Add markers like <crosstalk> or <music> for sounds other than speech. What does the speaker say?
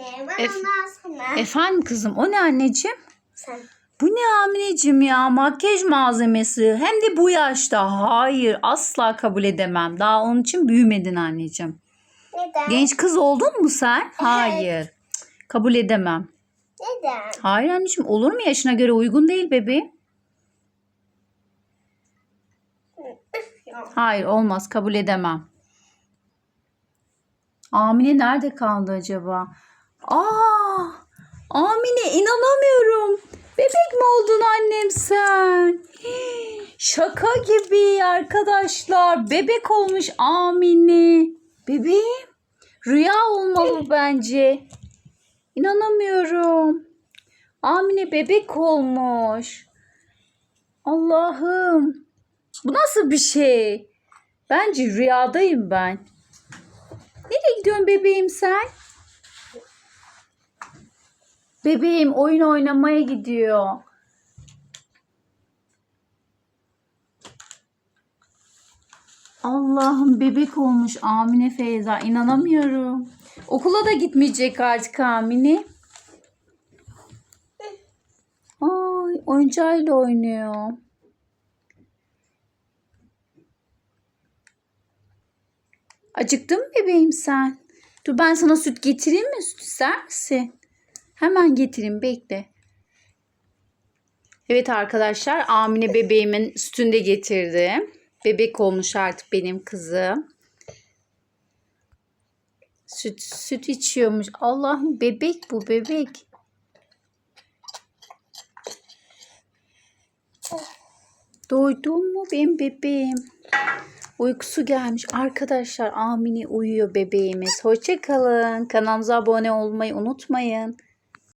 Anne bana Ef- onu alsana. Efendim kızım o ne anneciğim? Sen. Bu ne Amineciğim ya makyaj malzemesi hem de bu yaşta hayır asla kabul edemem daha onun için büyümedin anneciğim. Neden? Genç kız oldun mu sen? Hayır Cık, kabul edemem. Neden? Hayır anneciğim olur mu yaşına göre uygun değil bebeğim. Hayır olmaz kabul edemem. Amine nerede kaldı acaba? Aa! Amine inanamıyorum. Bebek mi oldun annem sen? Hii, <gasps> Şaka gibi arkadaşlar. Bebek olmuş Amine. Bebeğim. Rüya olmalı bence. İnanamıyorum. Amine bebek olmuş. Allah'ım. Bu nasıl bir şey? Bence rüyadayım ben. Nereye gidiyorsun bebeğim sen? Bebeğim oyun oynamaya gidiyor. Allah'ım bebek olmuş Amine Feyza. İnanamıyorum. Okula da gitmeyecek artık Amine. Ay oyuncağıyla oynuyor. Acıktın mı bebeğim sen? Dur ben sana süt getireyim mi? Süt ister misin? Hemen getireyim bekle. Evet arkadaşlar Amine bebeğimin sütünü de getirdim. Bebek olmuş artık benim kızım. Süt, süt içiyormuş. Allah'ım bebek bu bebek. Doydun mu benim bebeğim? Uykusu gelmiş. Arkadaşlar Amine uyuyor bebeğimiz. Hoşçakalın. Kanalımıza abone olmayı unutmayın.